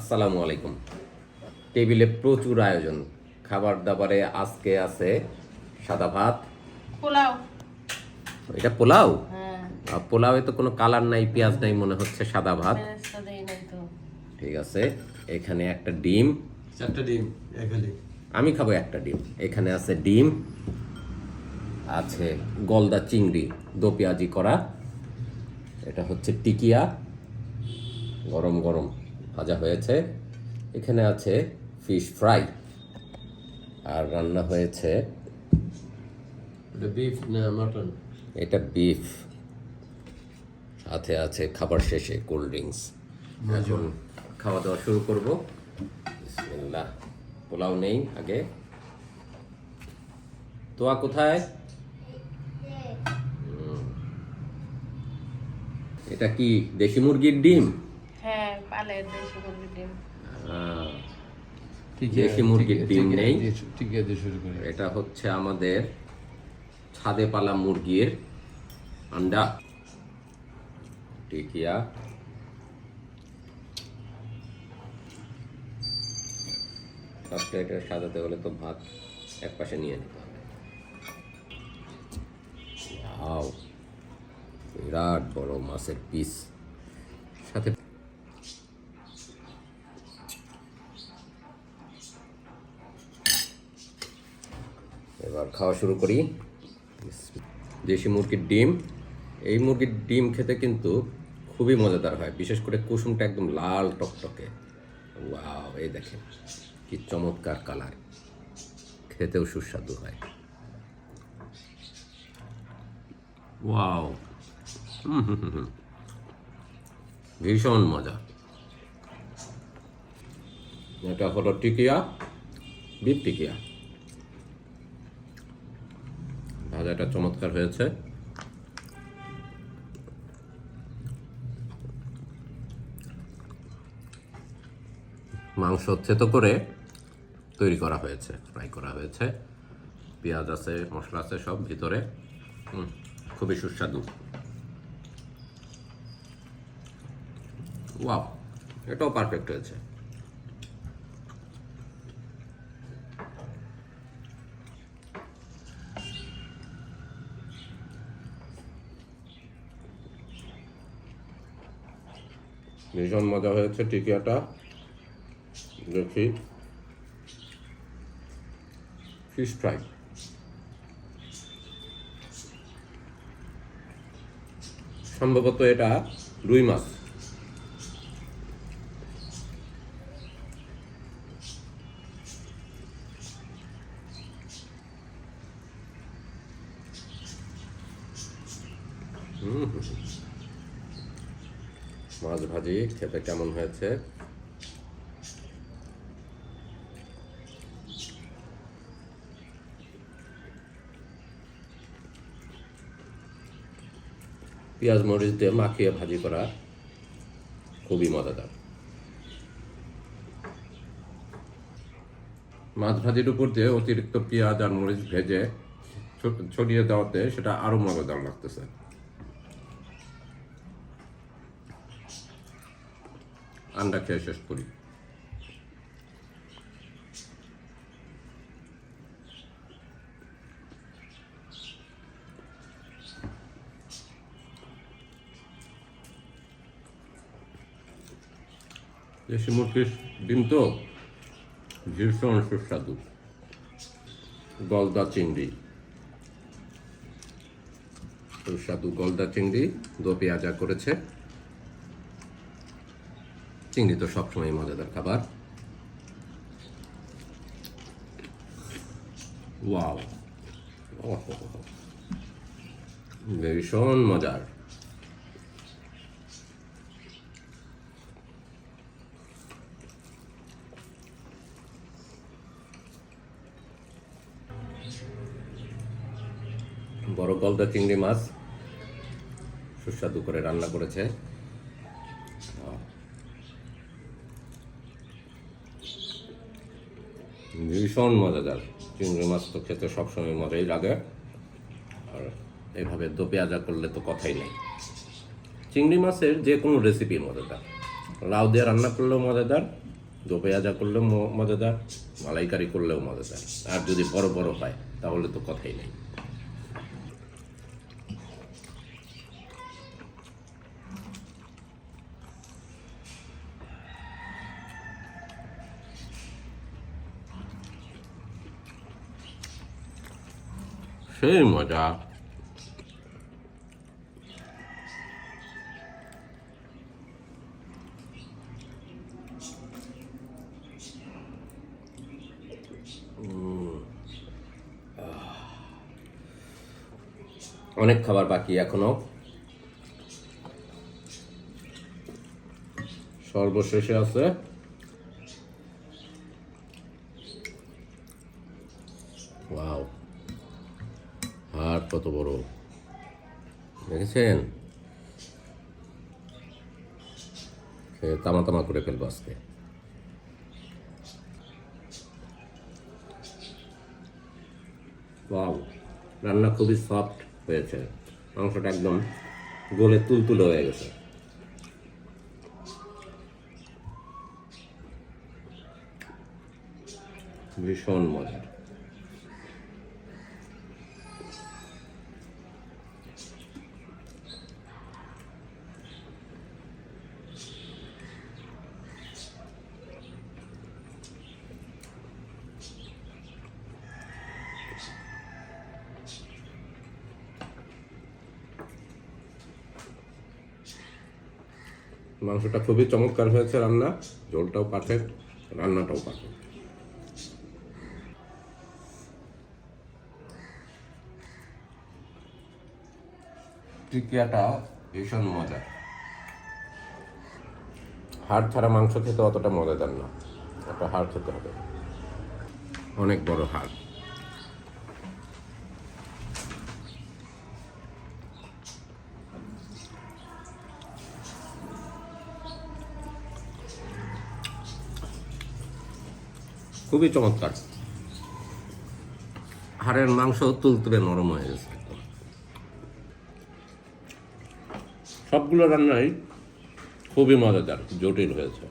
আসসালামু আলাইকুম। টেবিলে প্রচুর আয়োজন। খাবার দাবারে আজকে আছে সাদা ভাত। পোলাও। এটা পোলাও? হ্যাঁ। আর পোলাওয়ে তো কোনো কালার নাই পেঁয়াজ নাই মনে হচ্ছে সাদা ভাত। ঠিক আছে এখানে একটা ডিম। চারটা ডিম এখানে। আমি খাব একটা ডিম। এখানে আছে ডিম আছে গলদা চিংড়ি দো পেঁয়াজি করা। এটা হচ্ছে টিকিয়া। গরম গরম। ভাজা হয়েছে। এখানে আছে ফিশ ফ্রাই আর রান্না হয়েছে ওটা বিফ না মটন এটা বিফ সাথে আছে খাবার শেষে কোল্ড ড্রিঙ্কস এখন খাওয়া দাওয়া শুরু করব। বিসমিল্লাহ। পোলাও নেই আগে। তোয়া কোথায়। এটা কি দেশি মুরগির ডিম? দেশি মুরগির ডিম নেই। এটা হচ্ছে আমাদের ছাদে পালা মুরগির আন্ডা। টিকিয়া। সব প্লেটে সাজাতে হলে তো ভাত এক পাশে নিয়ে নিতে হবে। বিরাট বড় মাছের পিস সাথে এবার খাওয়া শুরু করি। দেশি মুরগির ডিম। এই মুরগির ডিম খেতে কিন্তু খুবই মজাদার হয়, বিশেষ করে কুসুমটা একদম লাল টকটকে। ওয়াও, এই দেখেন কি চমৎকার কালার। খেতেও সুস্বাদু হয়। ওয়াও। ভীষণ মজা। এটা হলো টিকিয়া বিপ টিকিয়া। ভাজাটা চমৎকার হয়েছে। মাংস থেতো করে তৈরি করা হয়েছে, ফ্রাই করা হয়েছে। পেঁয়াজ আছে, মশলা আছে, সব ভিতরে। খুবই সুস্বাদু। ওয়াও, এটাও পারফেক্ট হয়েছে। ভীষণ মজা হয়েছে টিকিয়াটা। দেখি। ফিশ ফ্রাই সম্ভবত এটা রুই মাছ। হুম হুম হুম। মাছ ভাজি, খেতে কেমন হয়েছে? পেঁয়াজ মরিচ দিয়ে মাখিয়ে ভাজি করা খুবই মজাদার। মাছ ভাজির উপর দিয়ে অতিরিক্ত পেঁয়াজ আর মরিচ ভেজে ছড়িয়ে দেওয়াতে সেটা আরও মজাদার লাগতেছে। আন্ডা খেয়ে শেষ করি। দেশি মুরগির ডিম তো ভীষণ সুস্বাদু। গলদা চিংড়ি। সুস্বাদু গলদা চিংড়ি, দো পেঁয়াজা করেছে। চিংড়ি তো সবসময় মজাদার খাবার। ভীষণ মজার। বড় গলদা চিংড়ি মাছ সুস্বাদু করে রান্না করেছে। ভীষণ মজাদার। চিংড়ি মাছ তো খেতে সবসময় মজাই লাগে। আর এভাবে দো পেঁয়াজা করলে তো কথাই নেই। চিংড়ি মাছের যে কোনো রেসিপি মজাদার। লাউ দিয়ে রান্না করলেও মজাদার দো পেঁয়াজা করলেও মজাদার, মালাইকারি করলেও মজাদার। আর যদি বড় বড় হয়, তাহলে তো কথাই নেই। সেই মজা অনেক খাবার বাকি এখনও। সর্বশেষে আছে। ওয়াও হাট কত বড়? দেখেছেন? তামা তামা করে ফেলব আজকে। রান্না খুবই সফট হয়েছে। মাংসটা একদম গলে তুলতুলে হয়ে গেছে। ভীষণ মজার। মাংসটা খুবই চমৎকার হয়েছে রান্না। ঝোলটাও পারফেক্ট রান্নাটাও পারফেক্ট টিকিয়াটা ভীষণ মজা হাড় ছাড়া মাংস খেতে অতটা মজাদার না একটা হাড় খেতে হবে। অনেক বড় হাড়। খুবই চমৎকার। হাড়ের মাংস তুলতুলে নরম হয়ে গেছে সবগুলো রান্নাই খুবই মজাদার জটিল হয়েছে।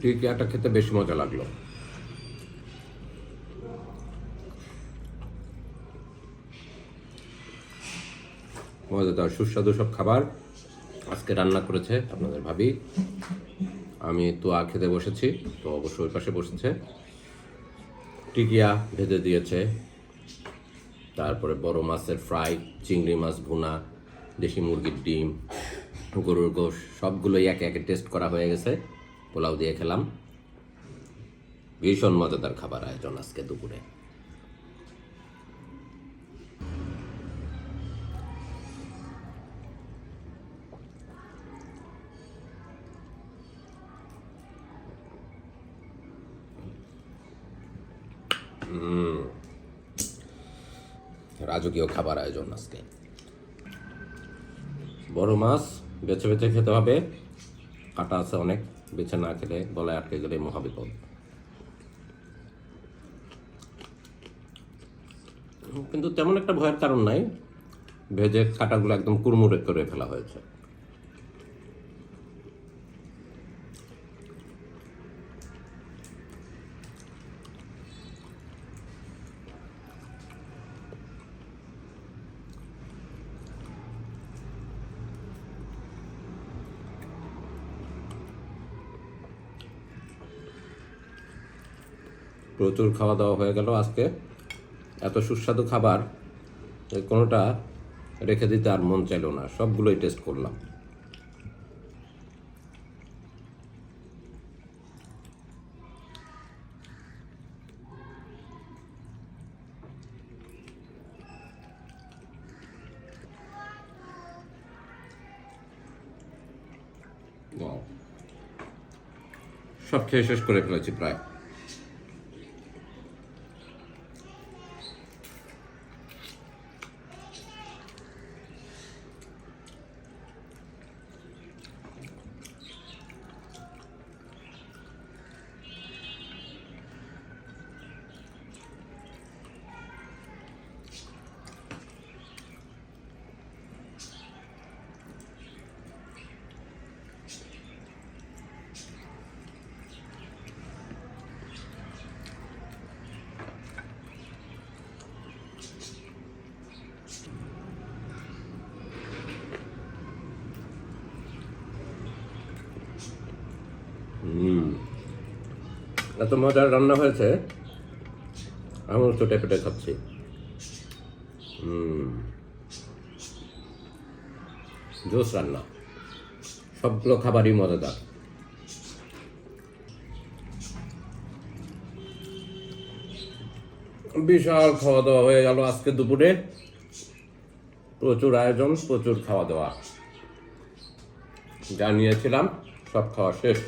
টিকিয়াটা খেতে বেশি মজা লাগল। মজাদার সুস্বাদু সব খাবার আজকে রান্না করেছে আপনাদের ভাবি। আমি তো আ খেতে বসেছি, তো অবশ্যই ওই পাশে বসেছে। টিকিয়া ভেজে দিয়েছে, তারপরে বড় মাছের ফ্রাই, চিংড়ি মাছ ভুনা, দেশি মুরগির ডিম গরুর গোশ, সবগুলোই একে একে টেস্ট করা হয়ে গেছে। পোলাও দিয়ে খেলাম। ভীষণ মজাদার খাবার আয়োজন আজকে দুপুরে। রাজকীয় খাবার আয়োজন আজকে। বড় মাছ বেছে বেছে খেতে হবে। কাটা আছে অনেক। বেছে না খেলে গলায় আটকে গেলে মহাবিপদ। কিন্তু তেমন একটা ভয়ের কারণ নাই। ভেজে কাটাগুলো একদম কুড়মুড়ে করে ফেলা হয়েছে। প্রচুর খাওয়া দাওয়া হয়ে গেল আজকে। এত সুস্বাদু খাবার, কোনোটা রেখে দিতে আর মন চাইলো না। সবগুলোই টেস্ট করলাম। সব খেয়ে শেষ করে ফেলেছি প্রায়। এত মজার রান্না হয়েছে? আমার চটে পেটে খাচ্ছি। জোস রান্না। সবগুলো খাবারই মজাদার। বিশাল খাওয়া দাওয়া হয়ে গেল আজকে দুপুরে। প্রচুর আয়োজন, প্রচুর খাওয়া দাওয়া যা নিয়েছিলাম, সব খাওয়া শেষ।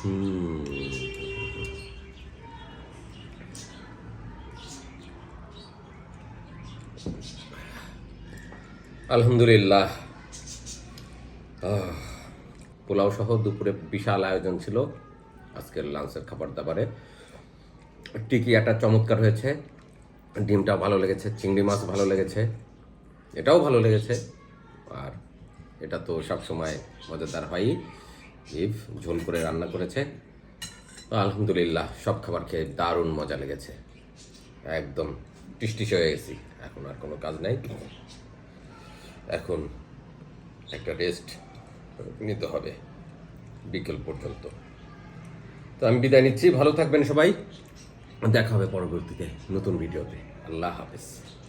আলহামদুলিল্লাহ আহ, পোলাও সহ দুপুরে বিশাল আয়োজন ছিল। আজকের লাঞ্চের খাবার দাবারে। টিকিয়াটা চমৎকার হয়েছে। ডিমটা ভালো লেগেছে চিংড়ি মাছ ভালো লেগেছে। এটাও ভালো লেগেছে। আর এটা তো সবসময় মজাদার হয়ই। ইফ ঝোল করে রান্না করেছে। তো আলহামদুলিল্লাহ, সব খাবার খেয়ে দারুণ মজা লেগেছে। একদম টিসটিস হয়ে গেছি। এখন আর কোনো কাজ নাই। এখন একটা রেস্ট নিতে হবে বিকেল পর্যন্ত। তো আমি বিদায় নিচ্ছি। ভালো থাকবেন সবাই। দেখা হবে পরবর্তীতে নতুন ভিডিওতে। আল্লাহ হাফেজ।